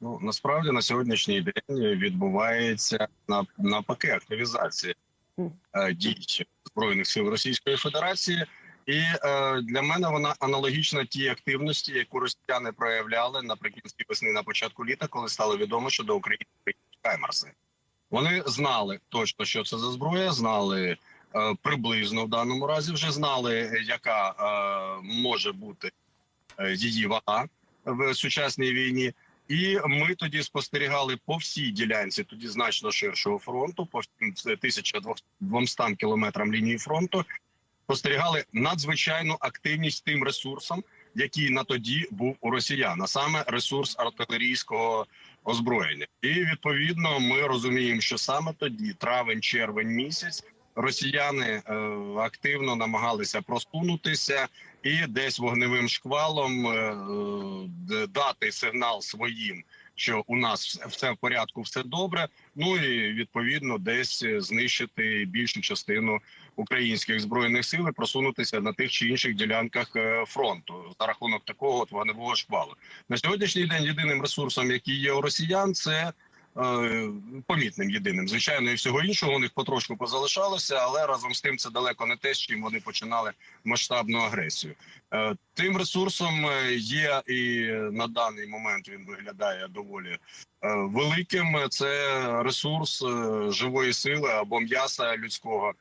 Ну насправді на сьогоднішній день відбувається на навпаки активізація е, дій збройних сил Російської Федерації, і е, для мене вона аналогічна тій активності, яку росіяни проявляли наприкінці весни на початку літа, коли стало відомо, що до України Хаймарси. Вони знали точно, що це за зброя, знали е, приблизно в даному разі, вже знали, яка е, може бути е, її вага в сучасній війні. І ми тоді спостерігали по всій ділянці, тоді значно ширшого фронту, по всім 1200 кілометрам лінії фронту. Спостерігали надзвичайну активність тим ресурсом, який на тоді був у росіян, а саме ресурс артилерійського озброєння. І відповідно ми розуміємо, що саме тоді, травень, червень місяць, росіяни е, активно намагалися просунутися і десь вогневим шквалом е, е, дати сигнал своїм, що у нас все- в порядку, все добре. Ну і відповідно десь знищити більшу частину українських збройних сил і просунутися на тих чи інших ділянках фронту за рахунок такого от вогневого шквалу. На сьогоднішній день єдиним ресурсом, який є у росіян, це помітним єдиним. Звичайно, і всього іншого у них потрошку позалишалося, але разом з тим це далеко не те, з чим вони починали масштабну агресію. Е, Тим ресурсом е, є і на даний момент він виглядає доволі е, великим. Це ресурс е, живої сили або м'яса людського.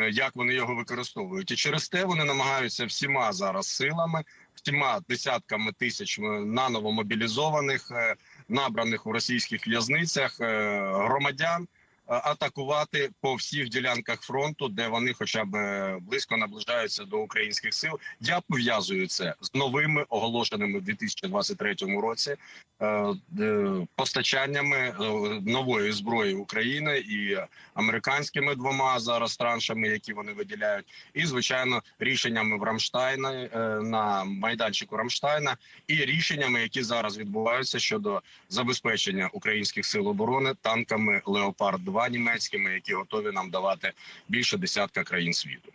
Е, Як вони його використовують, і через те вони намагаються всіма зараз силами, всіма десятками тисяч е, наново мобілізованих, е, набраних у російських в'язницях громадян атакувати по всіх ділянках фронту, де вони хоча б близько наближаються до українських сил. Я пов'язую це з новими оголошеними в 2023 році постачаннями е, нової зброї України і американськими двома зараз траншами, які вони виділяють, і звичайно рішеннями в Рамштайна е, на майданчику Рамштайна, і рішеннями, які зараз відбуваються щодо забезпечення українських сил оборони танками Леопард 2 німецькими, які готові нам давати більше десятка країн світу.